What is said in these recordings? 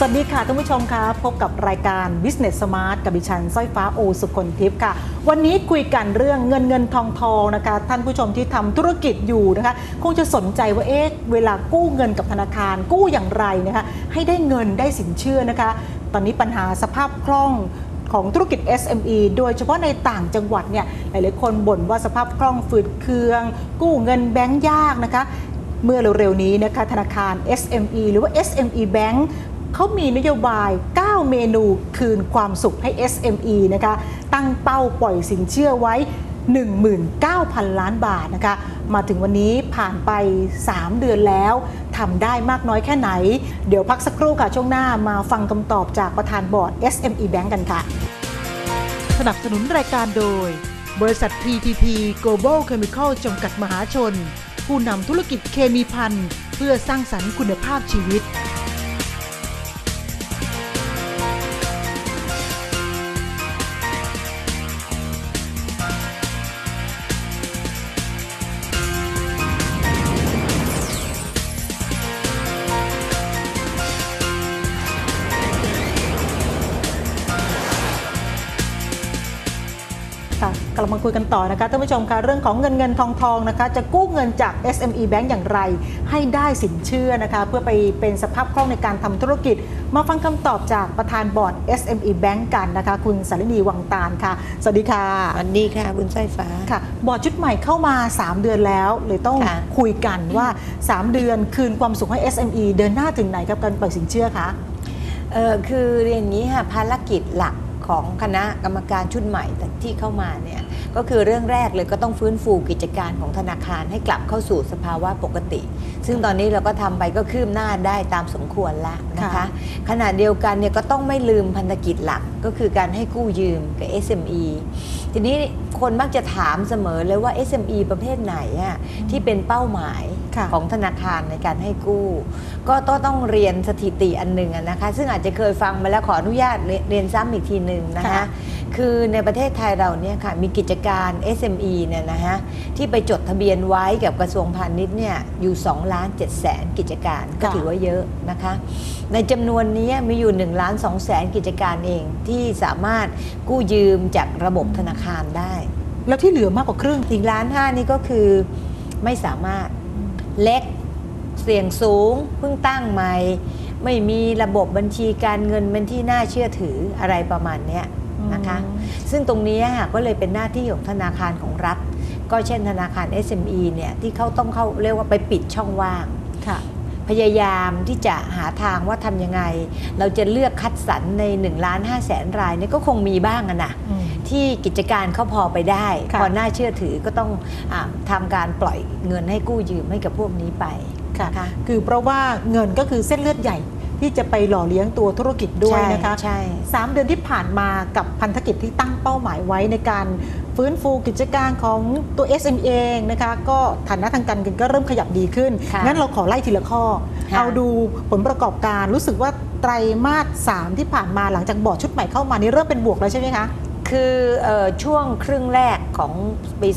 สวัสดีค่ะท่านผู้ชมคะพบกับรายการ Business Smart กับดิฉันสร้อยฟ้าโอสุคนทิพย์ค่ะ วันนี้คุยกันเรื่องเงินเงินทองทองนะคะ ท่านผู้ชมที่ทำธุรกิจอยู่นะคะ คงจะสนใจว่าเอ๊ะเวลากู้เงินกับธนาคารกู้อย่างไรนะคะ ให้ได้เงินได้สินเชื่อนะคะ ตอนนี้ปัญหาสภาพคล่องของธุรกิจ SME โดยเฉพาะในต่างจังหวัดเนี่ยหลายๆคนบ่นว่าสภาพคล่องฝืดเคือง กู้เงินแบงก์ยากนะคะเมื่อเร็วๆนี้นะคะธนาคาร SME หรือว่า SME Bank เขามีนโยบาย 9 เมนูคืนความสุขให้ SME นะคะ ตั้งเป้าปล่อยสินเชื่อไว้ 19,000 ล้านบาทนะคะ มาถึงวันนี้ผ่านไป 3 เดือนแล้วทำได้มากน้อยแค่ไหน เดี๋ยวพักสักครู่ค่ะ ช่วงหน้ามาฟังคำตอบจากประธานบอร์ด SME Bank กันค่ะ สนับสนุนรายการโดย บริษัท PTT Global Chemical จำกัดมหาชน ผู้นำธุรกิจเคมีพันเพื่อสร้างสรรค์คุณภาพชีวิต บมาคุยกันต่อนะคะท่านผู้ชมคะเรื่องของเงินเงินทองทองนะคะจะกู้เงินจาก SME Bank อย่างไร ให้ได้สินเชื่อนะคะเพื่อไปเป็นสภาพคล่องในการทำธุรกิจ มาฟังคำตอบจากประธานบอร์ด SME Bank กันนะคะคุณสารินีวังตาลค่ะ สวัสดีค่ะสวัสดีค่ะคุณสร้อยฟ้าค่ะบอร์ดชุดใหม่เข้ามา 3 เดือนแล้วเลยต้องค่ะคุยกันว่า 3 เดือนคืนความสุขให้ SME เดินหน้าถึงไหนกับการปล่อยสินเชื่อคะเออคือเรียนอย่างนี้ค่ะภารกิจหลัก ของคณะกรรมการชุดใหม่ที่เข้ามาเนี่ยก็คือเรื่องแรกเลยก็ต้องฟื้นฟูกิจการของธนาคารให้กลับเข้าสู่สภาวะปกติ ซึ่งตอนนี้เราก็ทำไปก็คืบหน้าได้ตามสมควรแล้วนะคะขณะเดียวกันเนี่ยก็ต้องไม่ลืมพันธกิจหลักก็คือการให้กู้ยืมกับ SME ทีนี้คนมักจะถามเสมอเลยว่า SME ประเภทไหนอะที่เป็นเป้าหมาย ของธนาคารในการให้กู้ ก็ต้องต้องเรียนสถิติอันหนึ่งอะนะคะ ซึ่งอาจจะเคยฟังมาแล้วขออนุญาตเรียนเรียนซ้ำอีกทีหนึ่งนะคะค่ะคือในประเทศไทยเราเนี่ยค่ะมีกิจการ SME เนี่ยนะฮะที่ไปจดทะเบียนไว้กับกระทรวงพาณิชย์เนี่ยอยู่2ล้าน7แสนกิจการก็ค่ะถือว่าเยอะนะคะ ในจำนวนนี้มีอยู่1ล้าน2แสนกิจการเองที่สามารถกู้ยืมจากระบบธนาคารได้ แล้วที่เหลือมากกว่าครึ่งอีกล้านห้านี่ก็คือไม่สามารถ เล็ก เสี่ยงสูงเพิ่งตั้งใหม่ ไม่มีระบบบัญชีการเงินเป็นที่น่าเชื่อถืออะไรประมาณเนี้ยนะคะอืมซึ่งตรงนี้ค่ะก็เลยเป็นหน้าที่ของธนาคารของรัฐ ก็เช่นธนาคาร SME เนี่ยที่เขาต้องเข้าเรียกว่าไปปิดช่องว่างค่ะพยายามที่จะหาทางว่าทำยังไง เราจะเลือกคัดสรรใน1ล้าน5แสนรายเนี่ยก็คงมีบ้างอะนะอืม ที่กิจการเขาพอไปได้ค่ะพอน่าเชื่อถือก็ต้องอาทำการปล่อยเงินให้กู้ยืมให้กับพวกนี้ไปค่ะนะคะคือเพราะว่าเงินก็คือเส้นเลือดใหญ่ที่จะไปหล่อเลี้ยงตัวธุรกิจด้วยนะคะใช่สามเดือนที่ผ่านมากับพันธกิจที่ตั้งเป้าหมายไว้ในการฟื้นฟูกิจการของตัว SME เองนะคะก็ฐานะทางการเงินก็เริ่มขยับดีขึ้นค่ะงั้นเราขอไล่ทีละข้อค่ะเอาดูผลประกอบการรู้สึกว่าไตรมาส 3 ที่ผ่านมาหลังจากบอร์ดชุดใหม่เข้ามานี่เริ่มเป็นบวกแล้วใช่ไหมคะ คือเออช่วงครึ่งแรกของปี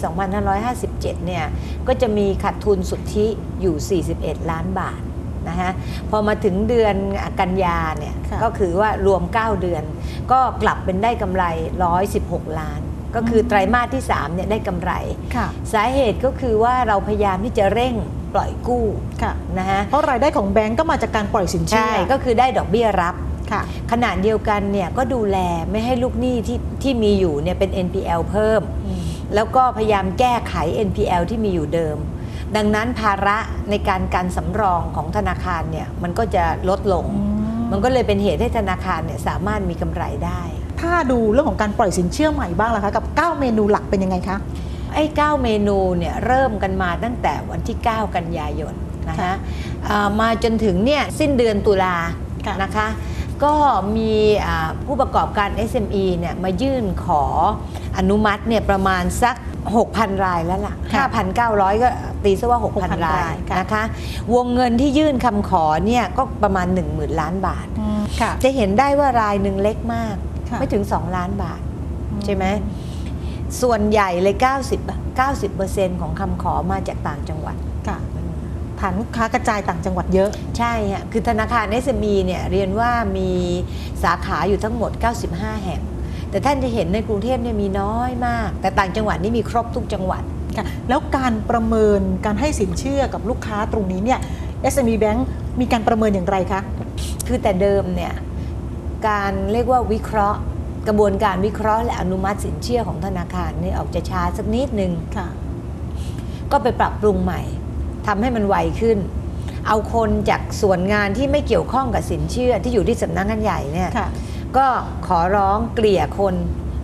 2557 เนี่ย ก็จะมีขาดทุนสุทธิอยู่ 41 ล้านบาทนะฮะพอมาถึงเดือนกันยาเนี่ยค่ะก็คือว่ารวม 9 เดือน ก็กลับเป็นได้กำไร 116 ล้าน ก็คือไตรมาสที่3เนี่ยได้กำไรค่ะสาเหตุก็คือว่าเราพยายามที่จะเร่งปล่อยกู้ค่ะนะฮะเพราะรายได้ของแบงก์ก็มาจากการปล่อยสินเชื่ใช่อก็คือได้ดอกเบี้ยรับ ค่ะขณะเดียวกันเนี่ยก็ดูแลไม่ให้ลูกหนี้ที่ที่มีอยู่เนี่ยเป็น NPL เพิ่ม แล้วก็พยายามแก้ไข NPL ที่มีอยู่เดิม ดังนั้นภาระในการการสำรองของธนาคารเนี่ยมันก็จะลดลง มันก็เลยเป็นเหตุให้ธนาคารเนี่ยสามารถมีกำไรได้ ถ้าดูเรื่องของการปล่อยสินเชื่อใหม่บ้างล่ะคะกับ 9 เมนูหลักเป็นยังไงคะไอ้9เมนูเนี่ยเริ่มกันมาตั้งแต่วันที่ 9 กันยายนนะค่ะฮะอ่ามาจนถึงเนี่ยสิ้นเดือนตุลาค่ะนะคะ ก็มีอ่าผู้ประกอบการ SME เนี่ยมายื่นขออนุมัติเนี่ยประมาณสัก 6,000 รายแล้วล่ะค่ะ5,900 ก็ตีซะว่า 6,000 6,000รารายยค่ะนะคะ วงเงินที่ยื่นคำขอเนี่ยก็ประมาณ 10,000 ล้านบาทค่ะจะเห็นได้ว่ารายหนึ่งเล็กมากค่ะไม่ถึง 2 ล้านบาทอืมใช่ไหมส่วนใหญ่เลย 90 90%ของคำขอมาจากต่างจังหวัดค่ะ ฐานลูกค้ากระจายต่างจังหวัดเยอะ ใช่ฮะคือธนาคาร SME เนี่ยเรียนว่ามีสาขาอยู่ทั้งหมด 95 แห่ง แต่ท่านจะเห็นในกรุงเทพเนี่ยมีน้อยมาก แต่ต่างจังหวัดนี่มีครบทุกจังหวัดค่ะแล้วการประเมินการให้สินเชื่อกับลูกค้าตรงนี้เนี่ย SME Bank มีการประเมินอย่างไรคะ คือแต่เดิมเนี่ยการเรียกว่าวิเคราะห์ กระบวนการวิเคราะห์และอนุมัติสินเชื่อของธนาคารเนี่ยออกจะช้าสักนิดนึงค่ะก็ไปปรับปรุงใหม่ ทำให้มันไวขึ้น เอาคนจากส่วนงานที่ไม่เกี่ยวข้องกับสินเชื่อที่อยู่ที่สำนักงานใหญ่เนี่ยค่ะก็ขอร้องเกลี่ยคน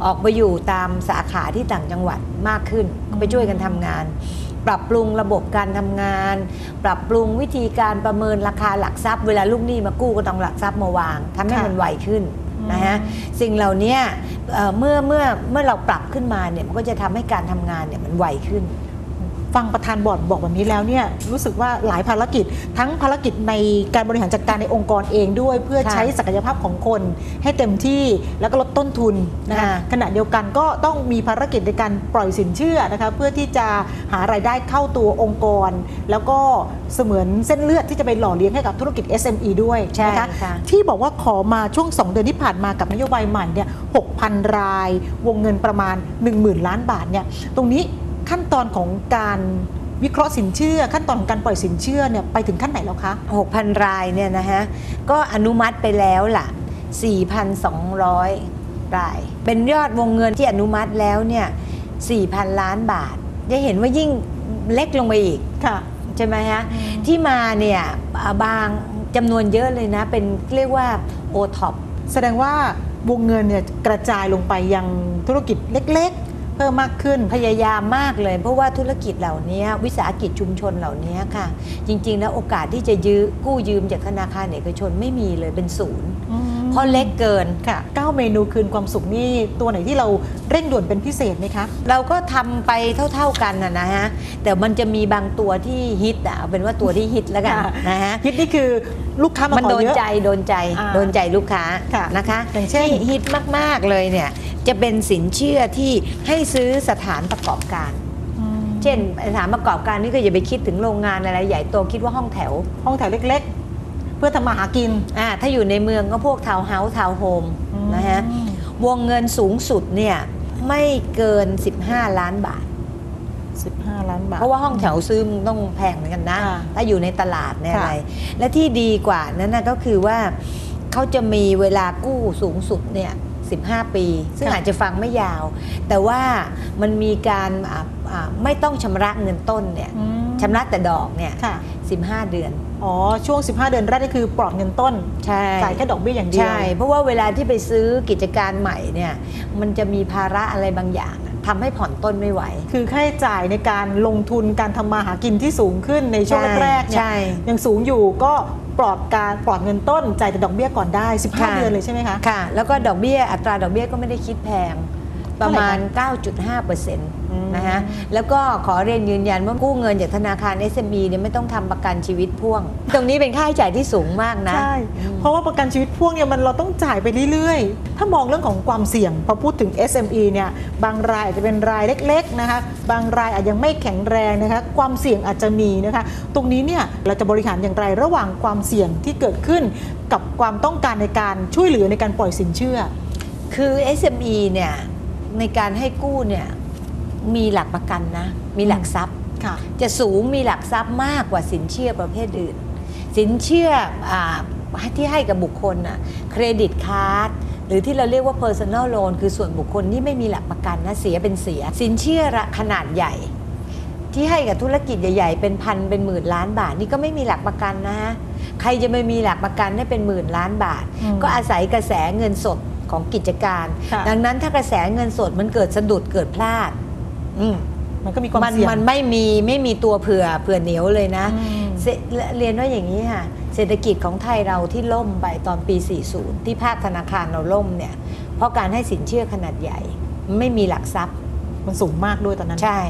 ออกไปอยู่ตามสาขาที่ต่างจังหวัดมากขึ้นอืมไปช่วยกันทำงาน ปรับปรุงระบบการทำงาน ปรับปรุงวิธีการประเมินราคาหลักทรัพย์ เวลาลูกหนี้มากู้ก็ต้องหลักทรัพย์มาวางทำให้มันไวขึ้นนะฮะสิ่งเหล่านี้เอ่อเมื่อเมื่อเมื่อเราปรับขึ้นมาเนี่ยมันก็จะทำให้การทำงานเนี่ยมันไวขึ้น ฟังประธานบอร์ดบอกแบบนี้แล้วเนี่ยรู้สึกว่าหลายภารกิจ ทั้งภารกิจในการบริหารจัดการในองค์กรเองด้วย เพื่อค่ะใช้ศักยภาพของคน ให้เต็มที่แล้วก็ลดต้นทุนนะคะค่ะขณะเดียวกันก็ต้องมีภารกิจในการปล่อยสินเชื่อนะคะเพื่อที่จะหารายได้เข้าตัวองค์กร แล้วก็เสมือนเส้นเลือดที่จะไปหล่อเลี้ยงให้กับธุรกิจ SME ด้วยใช่นะคะค่ะที่บอกว่าขอมาช่วง 2 เดือนที่ผ่านมากับนโยบายใหม่เนี่ย6,000 ราย วงเงินประมาณ 10,000 ล้านบาทเนี่ยตรงนี้ ขั้นตอนของการวิเคราะห์สินเชื่อ ขั้นตอนของการปล่อยสินเชื่อเนี่ยไปถึงขั้นไหนแล้วคะ 6,000 รายเนี่ยนะฮะก็อนุมัติไปแล้วล่ะ 4,200 ราย เป็นยอดวงเงินที่อนุมัติแล้วเนี่ย4,000 ล้านบาท จะเห็นว่ายิ่งเล็กลงไปอีกค่ะใช่ไหมฮะอืมที่มาเนี่ยอ่าบางจำนวนเยอะเลยนะ เป็นเรียกว่า o t o p แสดงว่าวงเงินเนี่ยกระจายลงไปยังธุรกิจเล็กๆ เพิ่มมากขึ้นพยายามมากเลย เพราะว่าธุรกิจเหล่านี้วิสาหกิจชุมชนเหล่านี้ค่ะ จริง ๆ แล้วโอกาสที่จะยื้อกู้ยืมจากธนาคารเอกชนไม่มีเลยเป็นศูนย์ ราะเล็กเกินค่ะ9เมนูคืนความสุขนี่ตัวไหนที่เราเร่งด่วนเป็นพิเศษไหมคะ เราก็ทำไปเท่าๆกันนะนะฮะ แต่มันจะมีบางตัวที่ฮิตอะเอาเป็นว่าตัวที่ฮิตแล้วกันค่ะ นะฮะ ฮิตนี่คือลูกค้ามามันขอโดนเยอะ ใจโดนใจอ่าโดนใจลูกค้าค่ะนะคะอย่างเช่น ที่ฮิตมากๆเลยเนี่ยจะเป็นสินเชื่อที่ให้ซื้อสถานประกอบการ อืมเช่นสถานประกอบการนี่ก็อย่าไปคิดถึงโรงงานอะไรใหญ่โตคิดว่าห้องแถว ห้องแถวเล็กๆ เพื่อทำมาหากินอ่าถ้าอยู่ในเมืองก็พวกทาวน์เฮาส์ทาวน์โฮมนะฮะอืมวงเงินสูงสุดเนี่ยไม่เกิน 15 ล้านบาท 15 ล้านบาท เพราะว่าห้องแถวซื้อมันต้องแพงเหมือนกันนะค่ะถ้าอยู่ในตลาดเนี่ยค่ะอะไร และที่ดีกว่านั้นนะก็คือว่าเขาจะมีเวลากู้สูงสุดเนี่ย15 ปี ซึ่งอาจจะฟังไม่ยาว แต่ว่ามันมีการอ่าอ่าไม่ต้องชำระเงินต้นเนี่ยอืมชำระแต่ดอกเนี่ยค่ะ15 เดือน อ๋อ ช่วง 15 เดือนแรกนี่คือปลอดเงินต้น ใช่จ่ายแค่ดอกเบี้ยอย่างเดียว ใช่ เพราะว่าเวลาที่ไปซื้อกิจการใหม่เนี่ย มันจะมีภาระอะไรบางอย่างอะทำให้ผ่อนต้นไม่ไหว คือค่าใช้จ่ายในการลงทุนการทำมาหากินที่สูงขึ้นในช่วงใช่แรกๆเนี่ยใช่ยังสูงอยู่ก็ปลอดการปลอดเงินต้นจ่ายแต่ดอกเบี้ยก่อนได้ 15ค่ะเดือนเลยใช่ไหมคะ ค่ะ แล้วก็ดอกเบี้ยอัตราดอกเบี้ยก็ไม่ได้คิดแพงประมาณ 9.5%นอื มะฮะแล้วก็ขอเรียนยืนยันว่ากู้เงินจากธนาคาร SME เนี่ยไม่ต้องทำประกันชีวิตพ่วง ตรงนี้เป็นค่าใช้จ่ายที่สูงมากนะใช่เพราะว่าประกันชีวิตพ่วงเนี่ยมันเราต้องจ่ายไปเรื่อยๆ ถ้ามองเรื่องของความเสี่ยงพอพูดถึง SME เนี่ยบางรายอาจจะเป็นรายเล็กๆนะคะบางรายอาจยังไม่แข็งแรงนะคะความเสี่ยงอาจจะมีนะคะตรงนี้เนี่ยเราจะบริหารอย่างไรระหว่างความเสี่ยงที่เกิดขึ้น กับความต้องการในการช่วยเหลือในการปล่อยสินเชื่อ คือ SME เนี่ยในการให้กู้เนี่ย มีหลักประกันนะ มีหลักทรัพย์ค่ะจะสูงมีหลักทรัพย์มากกว่าสินเชื่อประเภทอื่น สินเชื่ออาที่ให้กับบุคคลน่ะเครดิตการ์ดหรือที่เราเรียกว่า personal loan คือส่วนบุคคลที่ไม่มีหลักประกันนะเสียเป็นเสีย สินเชื่อระขนาดใหญ่ ที่ให้กับธุรกิจใหญ่ๆ เป็นพันเป็นหมื่นล้านบาท นี่ก็ไม่มีหลักประกันนะฮะใครจะไม่มีหลักประกันได้เป็นหมื่นล้านบาทอืมก็อาศัยกระแสเงินสดของกิจการค่ะดังนั้นถ้ากระแสเงินสดมันเกิดสะดุดเกิดพลาด อืม มันก็มีความมันเสี่ยง มันไม่มีไม่มีตัวเผื่อเผื่อเหนียวเลยนะอืม เสเรียนว่าอย่างนี้ค่ะ เศรษฐกิจของไทยเราที่ล่มไปตอนปี 40 ที่ภาคธนาคารเราล่มเนี่ย เพราะการให้สินเชื่อขนาดใหญ่ ไม่มีหลักทรัพย์ มันสูงมากด้วยตอนนั้น ใช่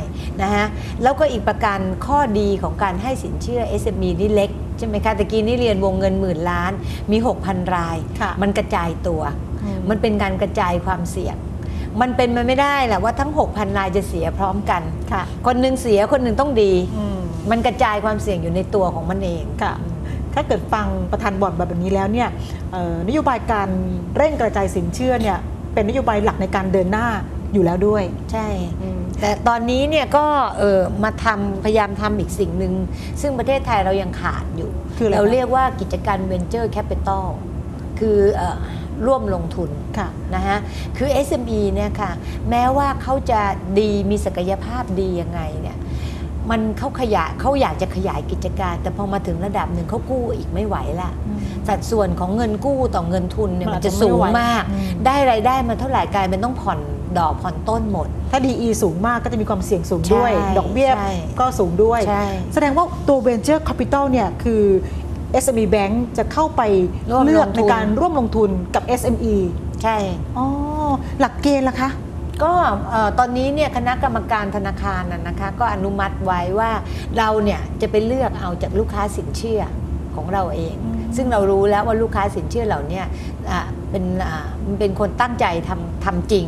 นะฮะแล้วก็อีกประการข้อดีของการให้สินเชื่อ SME นี่เล็ก ใช่ไหมคะตะกี้นี่เรียนวงเงินหมื่นล้านมี 6,000 ราย ค่ะมันกระจายตัว อืม มันเป็นการกระจายความเสี่ยง มันเป็นไปไม่ได้แหละว่าทั้ง 6,000รายจะเสียพร้อมกัน ค่ะ คนหนึ่งเสียคนหนึ่งต้องดี อืมมันกระจายความเสี่ยงอยู่ในตัวของมันเอง ค่ะ ถ้าเกิดฟังประธานบอร์ดแบบนี้แล้วเนี่ยเอ่อนโยบายการเร่งกระจายสินเชื่อเนี่ยเป็นนโยบายหลักในการเดินหน้าอยู่แล้วด้วย ใช่ แต่ตอนนี้เนี่ยก็เออมาทำพยายามทำอีกสิ่งหนึ่ง ซึ่งประเทศไทยเรายังขาดอยู่ คืออะไรเราคะเรียกว่ากิจการ Venture Capital คือเอ่อ ร่วมลงทุนค่ะนะฮะคือ SME เนี่ยค่ะแม้ว่าเขาจะดีมีศักยภาพดียังไงเนี่ยมันเขาขยายเขาอยากจะขยายกิจการ แต่พอมาถึงระดับหนึ่งเขากู้อีกไม่ไหวละสัดส่วนของเงินกู้ต่อเงินทุนเนี่ยมันมันอาจจะจะสูงไม่ไหวมากอืมได้รายได้มาเท่าไหร่กลายเป็นต้องผ่อนดอกผ่อนต้นหมด ถ้า DE สูงมากก็จะมีความเสี่ยงสูงด้วยใช่ดอกเบี้ยใช่ก็สูงด้วยใช่แสดงว่าตัว Venture Capital เนี่ยคือ SME Bank จะเข้าไปร่วมเลือกลงทุในนการร่วมลงทุนกับ SME ใช่อ๋อหลักเกณฑ์ล่ะคะก็เอ่อตอนนี้เนี่ยคณะกรรมการธนาคารน่ะนะคะก็อนุมัติไว้ว่าเราเนี่ยจะไปเลือกเอาจากลูกค้าสินเชื่อของเราเองอืมซึ่งเรารู้แล้วว่าลูกค้าสินเชื่อเหล่าเนี้อะเป็นอ่ามันเป็นคนตั้งใจทำทำจริง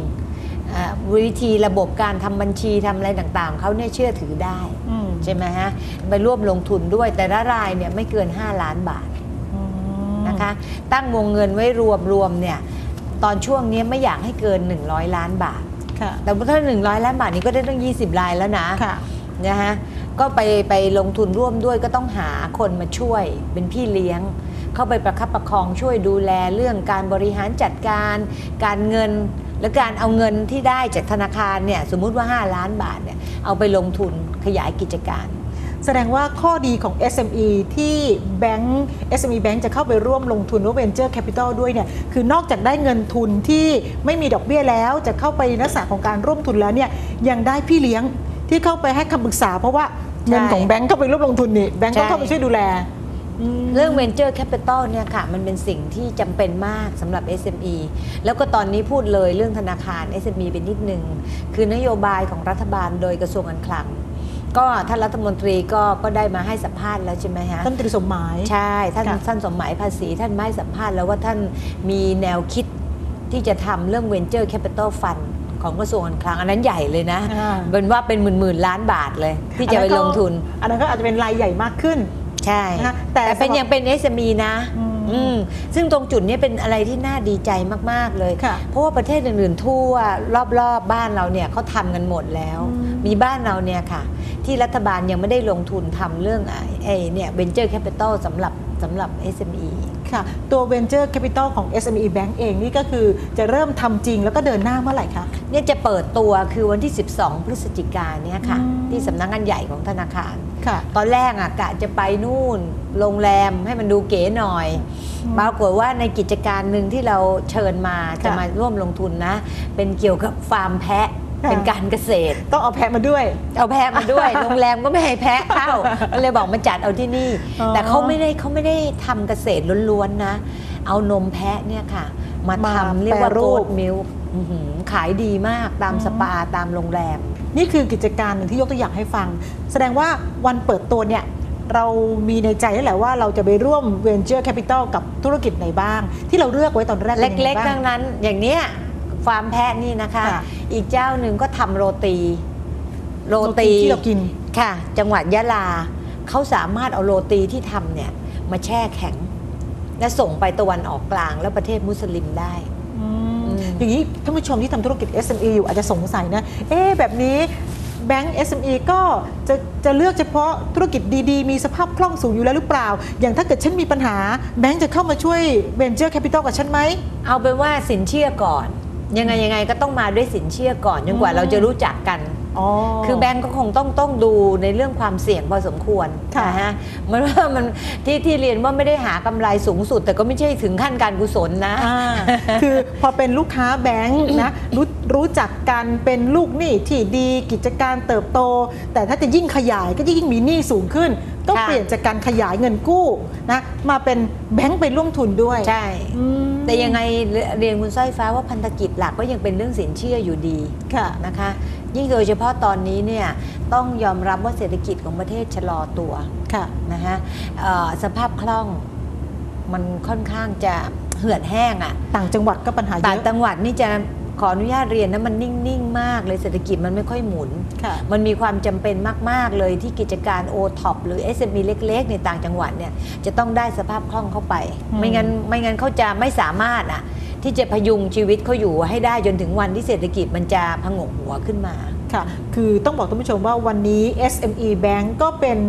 อ่าวิธีระบบการทำบัญชีทำอะไรต่างๆเขาเนี่ยเชื่อถือได้อืม ใช่ไหมฮะไปร่วมลงทุนด้วยแต่ละรายเนี่ยไม่เกิน 5 ล้านบาทอืมนะคะตั้งวงเงินไว้รวมรวมเนี่ยตอนช่วงนี้ไม่อยากให้เกิน 100 ล้านบาทค่ะแต่ถ้าหนึ่งร้อยล้านบาทนี้ก็ได้ตั้ง 20 รายแล้วนะค่ะนะฮะก็ไปไปลงทุนร่วมด้วยก็ต้องหาคนมาช่วยเป็นพี่เลี้ยง เข้าไปประคับประคองช่วยดูแลเรื่องการบริหารจัดการ การเงินและการเอาเงินที่ได้จากธนาคารเนี่ยสมมุติว่า 5 ล้านบาทเนี่ยเอาไปลงทุนขยายกิจการ แสดงว่าข้อดีของ SME ที่แบงก์ SME Bank จะเข้าไปร่วมลงทุนว่า Venture Capital ด้วยเนี่ยคือนอกจากได้เงินทุนที่ไม่มีดอกเบี้ยแล้ว จะเข้าไปในลักษณะของการร่วมทุนแล้วเนี่ยยังได้พี่เลี้ยงที่เข้าไปให้คำปรึกษา เพราะว่าเงินของแบงก์เข้าไปร่วมลงทุนนี่แบงก์ก็ใช่เข้าไปช่วยดูแลอืม เรื่อง Venture Capital เนี่ยค่ะมันเป็นสิ่งที่จำเป็นมากสำหรับ SME แล้วก็ตอนนี้พูดเลยเรื่องธนาคาร SME เป็นนิดหนึ่งคือนโยบายของรัฐบาลโดยกระทรวงการคลัง ก็ท่านรัฐมนตรีก็ก็ได้มาให้สัมภาษณ์แล้วใช่ไหมฮะท่านตรีสมหมายใช่ท่านค่ะท่านสมหมายภาษี ท่านมาให้สัมภาษณ์แล้วว่าท่านมีแนวคิดที่จะทำเรื่อง Venture Capital Fund ของกระทรวงการคลังอันนั้นใหญ่เลยนะอ่าเป็นว่าเป็นหมื่นหมื่นๆล้านบาทเลย ที่จะไปลงทุน อันนั้นก็อาจจะเป็นรายใหญ่มากขึ้น ใช่นะคะแต่แต่เป็นสำหรับ ยังเป็น SME นะอืมอืมซึ่งตรงจุดนี้เป็นอะไรที่น่าดีใจมาก ๆ เลย ค่ะเพราะว่าประเทศอื่น ๆ ทั่วรอบๆบ้านเราเนี่ยเขาทำกันหมดแล้ว อืม มีบ้านเราเนี่ยค่ะ ที่รัฐบาลยังไม่ได้ลงทุนทำเรื่องไอ้ไอ้เนี่ย venture capital สำหรับสำหรับ SME ค่ะ ตัว Venture Capital ของ SME Bank เองนี่ก็คือจะเริ่มทำจริงแล้วก็เดินหน้าเมื่อไหร่คะ เนี่ยจะเปิดตัวคือวันที่ 12 พฤศจิกายนเนี่ยค่ะ อืม ที่สำนักงานใหญ่ของธนาคาร ค่ะ ตอนแรกอะกะจะไปนู่นโรงแรมให้มันดูเก๋หน่อยอืมปรากฏว่าในกิจการหนึ่งที่เราเชิญมาจะค่ะมาร่วมลงทุนนะ เป็นเกี่ยวกับฟาร์มแพะค่ะเป็นการเกษตร ต้องเอาแพะมาด้วย เอาแพะมาด้วย โรงแรมก็ไม่ให้แพะเข้าก็เลยบอกมาจัดเอาที่นี่อ๋อแต่เขาไม่ได้เขาไม่ได้ทำเกษตรล้วนๆนะ เอานมแพะเนี่ยค่ะ มามาทำเรียกว่าแปรรูโกปดมิลขายดีมากตามอืมสปาตามโรงแรม นี่คือกิจการหนึ่งที่ยกตัวอย่างให้ฟัง แสดงว่าวันเปิดตัวเนี่ยเรามีในใจแล้วแหละว่าเราจะไปร่วม Venture Capital กับธุรกิจไหนบ้าง ที่เราเลือกไว้ตอนแรกเป็นยังไงล็กบ้าๆทั้งนั้น อย่างเนี้ยฟาร์มแพะนี่นะคะค่ะอีกเจ้าหนึ่งก็ทำโรตี โรโรตีตีที่เรากินค่ะ จังหวัดยะลาเขาสามารถเอาโรตีที่ทำเนี่ยมาแช่แข็ง และส่งไปตะวันออกกลางและประเทศมุสลิมได้ อย่างนี้ท่านผู้ชมที่ทำธุรกิจ SME อยู่อาจจะสงสัยนะเอ๊ะแบบนี้แบงก์ SME ก็จะจะเลือกเฉพาะธุรกิจดีๆ มีสภาพคล่องสูงอยู่แล้วหรือเปล่า อย่างถ้าเกิดฉันมีปัญหาแบงก์จะเข้ามาช่วย Venture Capital กับฉันไหม เอาเป็นว่าสินเชื่อก่อน ยังไงยังไงก็ต้องมาด้วยสินเชื่อก่อนจนกว่าเราจะรู้จักกัน คือแบงก์ก็คงต้องต้องดูในเรื่องความเสี่ยงพอสมควรค่ะนะฮะมันว่ามันที่ที่เรียนว่าไม่ได้หากำไรสูงสุด แต่ก็ไม่ใช่ถึงขั้นการกุศลนะอ่าคือพอเป็นลูกค้าแบงค์นะรู้รู้จักกันเป็นลูกหนี้ที่ดีกิจการเติบโต แต่ถ้าจะยิ่งขยายก็จะยิ่งมีหนี้สูงขึ้นต้องค่ะเปลี่ยนจากการขยายเงินกู้นะมาเป็นแบงค์ไปร่วมทุนด้วยใช่อืมแต่ยังไงเรียนคุณสร้อยฟ้าว่าพันธกิจหลักก็ยังเป็นเรื่องสินเชื่ออยู่ดีค่ะนะคะ ยิ่งโดยเฉพาะตอนนี้เนี่ยต้องยอมรับว่าเศรษฐกิจของประเทศชะลอตัวค่ะนะคะเอ่อสภาพคล่องมันค่อนข้างจะเหือดแห้งอะ่ะต่างจังหวัดก็ปัญหาเยต่างอะจังหวัดนี่จะขออนุญาตเรียนนะมันนิ่ง ๆ มากเลยเศรษฐกิจมันไม่ค่อยหมุนค่ะมันมีความจำเป็นมาก ๆ เลยที่กิจการโอท็อปหรือ SME เล็ก ๆ ในต่างจังหวัดเนี่ยจะต้องได้สภาพคล่องเข้าไปอืมไม่งั้นไม่งั้นเขาจะไม่สามารถอะ ที่จะพยุงชีวิตเขาอยู่ให้ได้จนถึงวันที่เศรษฐกิจมันจะพงกหัวขึ้นมาค่ะ คือต้องบอกท่านผู้ชมว่าวันนี้ SME Bank ก็เป็น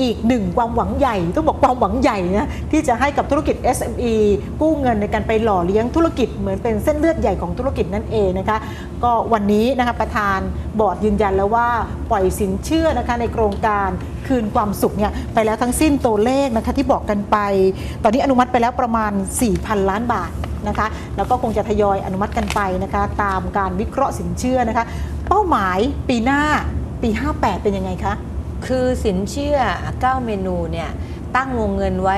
อีกหนึ่งความหวังใหญ่ ต้องบอกความหวังใหญ่นะที่จะให้กับธุรกิจ SME กู้เงินในการไปหล่อเลี้ยงธุรกิจเหมือนเป็นเส้นเลือดใหญ่ของธุรกิจนั่นเองนะคะก็วันนี้นะคะประธานบอร์ดยืนยันแล้วว่าปล่อยสินเชื่อนะคะในโครงการคืนความสุขเนี่ยไปแล้วทั้งสิ้นตัวเลขนะคะที่บอกกันไป ตอนนี้อนุมัติไปแล้วประมาณ 4,000 ล้านบาทนะคะแล้วก็คงจะทยอยอนุมัติกันไปนะคะตามการวิเคราะห์สินเชื่อนะคะเป้าหมายปีหน้าปี 58 เป็นยังไงคะ คือสินเชื่อ 9 เมนูเนี่ยตั้งวงเงินไว้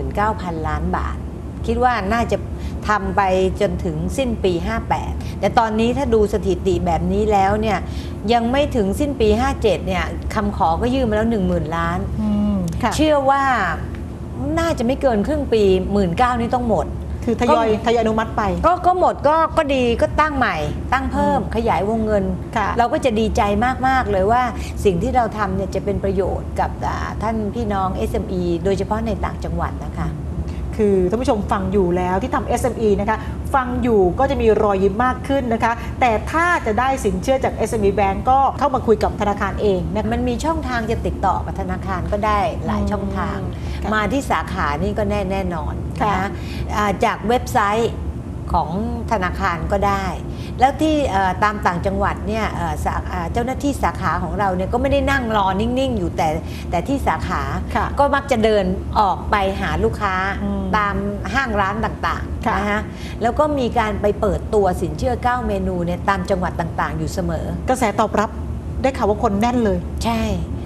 19,000 ล้านบาท คิดว่าน่าจะทำไปจนถึงสิ้นปี 58 แต่ตอนนี้ถ้าดูสถิติแบบนี้แล้วเนี่ยยังไม่ถึงสิ้นปี 57 เนี่ยคำขอก็ยื่นมาแล้ว 10,000 ล้านอืมค่ะเชื่อว่าน่าจะไม่เกินครึ่งปี 1 9ื่นนี่ต้องหมด คือทยอยทยอยอนุมัติไป ก็ก็หมดก็ก็ดีก็ตั้งใหม่ ตั้งเพิ่มขยายวงเงินค่ะเราก็จะดีใจมาก ๆ เลยว่าสิ่งที่เราทำเนี่ยจะเป็นประโยชน์กับอ่าท่านพี่น้อง SME โดยเฉพาะในต่างจังหวัดนะคะ คือท่านผู้ชมฟังอยู่แล้วที่ทำ SME นะคะ ฟังอยู่ก็จะมีรอยยิ้มมากขึ้นนะคะ แต่ถ้าจะได้สินเชื่อจาก SME Bank ก็เข้ามาคุยกับธนาคารเองนะคะมันมีช่องทางจะติดต่อกับธนาคารก็ได้หลายช่องทางค่ะมาที่สาขานี่ก็แน่แน่นอนค่ะนะอ่าจากเว็บไซต์ของธนาคารก็ได้ แล้วที่เอ่อตามต่างจังหวัดเนี่ยเอ่อสาอ่าเจ้าหน้าที่สาขาของเราเนี่ยก็ไม่ได้นั่งรอนิ่งๆ อยู่แต่แต่ที่สาขาค่ะก็มักจะเดินออกไปหาลูกค้าอืมตามห้างร้านต่างค่ะๆนะฮะแล้วก็มีการไปเปิดตัวสินเชื่อ 9 เมนูเนี่ยตามจังหวัดต่างๆ อยู่เสมอ กระแสตอบรับได้ข่าวว่าคนแน่นเลย ใช่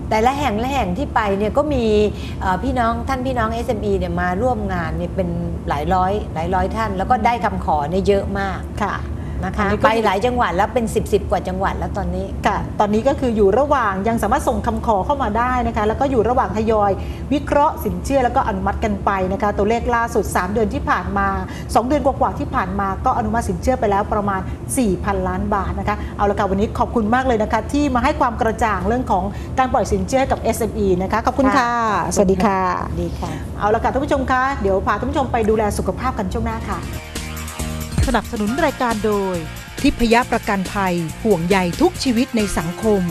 แต่ละแห่งละแห่งที่ไปเนี่ยก็มีเอ่อพี่น้องท่านพี่น้อง SME เนี่ยมาร่วมงานเนี่ยเป็นหลายร้อยหลายร้อยท่าน แล้วก็ได้คำขอเนี่ยเยอะมากค่ะ นะอัคะนนี้ก็ไปหลายจังหวัดแล้วเป็น 10บสกว่าจังหวัดแล้วตอนนี้ค่ะตอนนี้ก็คืออยู่ระหว่างยังสามารถส่งคำขอเข้ามาได้นะคะแล้วก็อยู่ระหว่างทยอย วิเคราะห์สินเชื่อแล้วก็อนุมัติกันไปนะคะตัวเลขล่าสุด 3 เดือนที่ผ่านมา 2 เดือนกว่าๆที่ผ่านมาก็อนุมัติสินเชื่อไปแล้วประมาณ 4,000 ล้านบาทนะคะเอาละค่ะวันนี้ขอบคุณมากเลยนะคะ ที่มาให้ความกระจ่างเรื่องของการปล่อยสินเชื่อกับ SME นะคะขอบคุณค่ะ สวัสดีค่ะดีค่ะเอาละค่ะท่านผู้ชมคะเดี๋ยวพาท่านผู้ชมไปดูแลสุขภาพกันช่วงหน้าค่ะ สนับสนุนรายการโดย ทิพยประกันภัยห่วงใยทุกชีวิตในสังคม